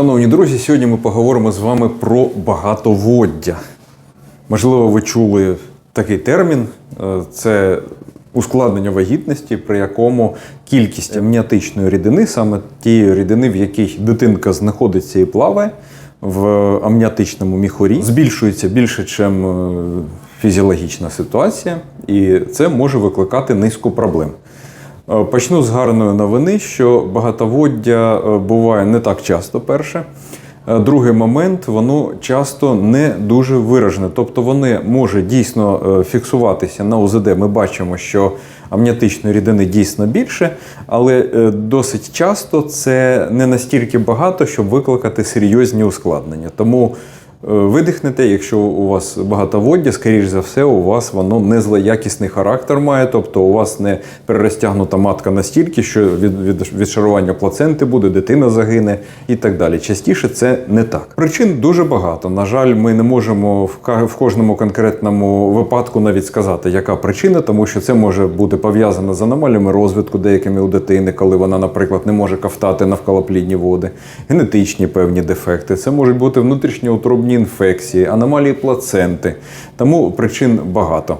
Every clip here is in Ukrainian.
Шановні друзі, сьогодні ми поговоримо з вами про багатоводдя. Можливо, ви чули такий термін Е, це ускладнення вагітності, при якому кількість амніотичної рідини, саме тієї рідини, в якій дитинка знаходиться і плаває в амніотичному міхурі, збільшується більше, ніж фізіологічна ситуація, і це може викликати низку проблем. Е, Почну з гарної новини, що багатоводдя е, буває не так часто перше. Е, Другий момент, воно часто не дуже виражене. Тобто вони може дійсно фіксуватися на ОЗД. Ми бачимо, що амніотичної рідини дійсно більше, але досить часто це не настільки багато, щоб викликати серйозні ускладнення. Тому Видихнете, якщо у вас багатоводдя, скоріш за все, у вас воно не злоякісний характер має, тобто у вас не перерозтягнута матка настільки, що від, від відшарування плаценти буде, дитина загине і так далі. Частіше це не так. Причин дуже багато. На жаль, ми не можемо в, в кожному конкретному випадку навіть сказати, яка причина, тому що це може бути пов'язано з аномаліями розвитку деякими у дитини, коли вона, наприклад, не може ковтати навколоплідні води, генетичні певні дефекти. Це можуть бути внутрішньоутробні інфекції, аномалії плаценти. Тому причин багато.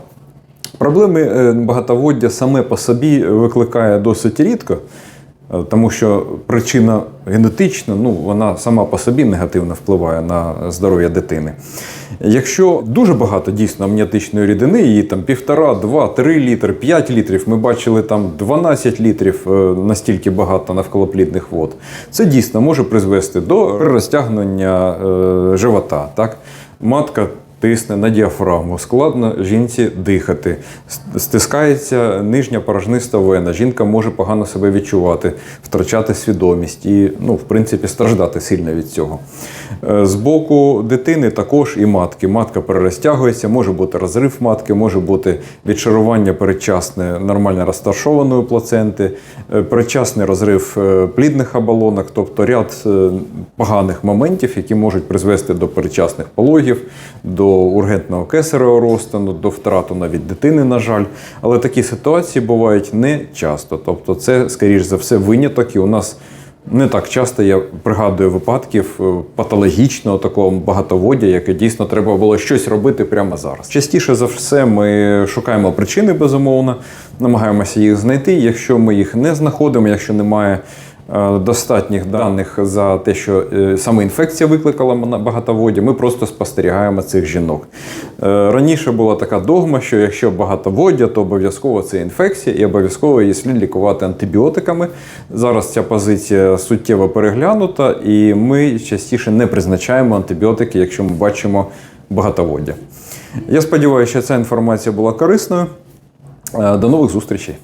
Проблеми е, багатоводдя саме по собі викликає досить рідко, тому що причина генетична, ну вона сама по собі негативно впливає на здоров'я дитини. Якщо дуже багато дійсно амніотичної рідини, її там півтора, два, три літри, 5 літрів, ми бачили там 12 літрів е, настільки багато навколоплідних вод, це дійсно може призвести до розтягнення е, живота. Так? Матка тисне на діафрагму, складно жінці дихати, стискається нижня порожниста вена. Жінка може погано себе відчувати, втрачати свідомість і, ну, в принципі, страждати сильно від цього. Е, З боку дитини також і матки. Матка перерозтягується, може бути розрив матки, може бути відшарування передчасне нормально розташованої плаценти, е, передчасний розрив е, плідних оболонок, тобто ряд поганих моментів, які можуть призвести до передчасних пологів, до ургентного кесаревого розтину, до втрату навіть дитини, на жаль. Але такі ситуації бувають не часто. Тобто, це, скоріш за все, виняток, і у нас. Не так часто я пригадую випадків е, патологічного такого багатоводдя, яке дійсно треба було щось робити прямо зараз. Частіше за все, ми шукаємо причини, безумовно, намагаємося їх знайти. Якщо ми їх не знаходимо, якщо немає достатніх даних за те, що е, саме інфекція викликала багатоводдя, ми просто спостерігаємо цих жінок. Е, Раніше була така догма, що якщо багатоводдя, то обов'язково це інфекція і обов'язково її слід лікувати антибіотиками. Зараз ця позиція суттєво переглянута, і ми частіше не призначаємо антибіотики, якщо ми бачимо багатоводдя. Я сподіваюся, що ця інформація була корисною. Е, До нових зустрічей!